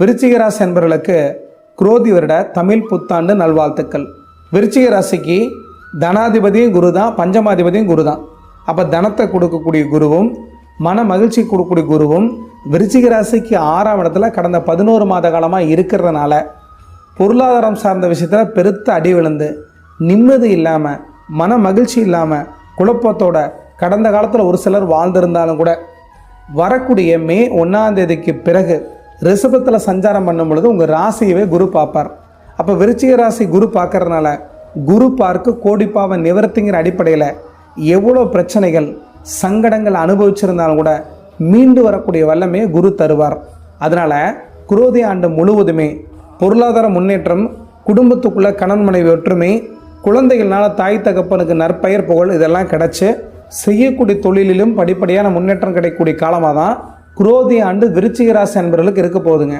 விருச்சிக ராசி என்பவர்களுக்கு குரோதி வருட தமிழ் புத்தாண்டு நல்வாழ்த்துக்கள். விருச்சிக ராசிக்கு தனாதிபதியும் குரு தான் பஞ்சமாதிபதியும் குரு தான் அப்போ தனத்தை கொடுக்கக்கூடிய குருவும் மன மகிழ்ச்சி கொடுக்கக்கூடிய குருவும் விருச்சிக ராசிக்கு ஆறாம் இடத்துல கடந்த பதினோரு மாத காலமாக இருக்கிறதுனால பொருளாதாரம் சார்ந்த விஷயத்தில் பெருத்த அடி விழுந்து நிம்மதி இல்லாமல் மன மகிழ்ச்சி இல்லாமல் குழப்பத்தோட கடந்த காலத்தில் ஒரு சிலர் வாழ்ந்திருந்தாலும் கூட வரக்கூடிய மே ஒன்றாம் தேதிக்கு பிறகு ரிஷபத்தில் சஞ்சாரம் பண்ணும் பொழுது உங்கள் ராசியவே குரு பார்ப்பார். அப்போ விருச்சிக ராசி குரு பார்க்கறதுனால குரு பார்க்க கோடிப்பாவை நிவர்த்திங்கிற அடிப்படையில் எவ்வளோ பிரச்சனைகள் சங்கடங்கள் அனுபவிச்சிருந்தாலும் கூட மீண்டு வரக்கூடிய வல்லமையை குரு தருவார். அதனால் குரோதி ஆண்டு முழுவதுமே பொருளாதார முன்னேற்றம் குடும்பத்துக்குள்ளே கணவன் மனைவி ஒற்றுமை குழந்தைகள்னால தாய் தகப்பனுக்கு நற்பெயர் புகழ் இதெல்லாம் கிடச்சி செய்யக்கூடிய தொழிலிலும் படிப்படியான முன்னேற்றம் கிடைக்கக்கூடிய காலமாக தான் குரோதி ஆண்டு விருச்சிக ராசி அன்பர்களுக்கு இருக்க போகுதுங்க.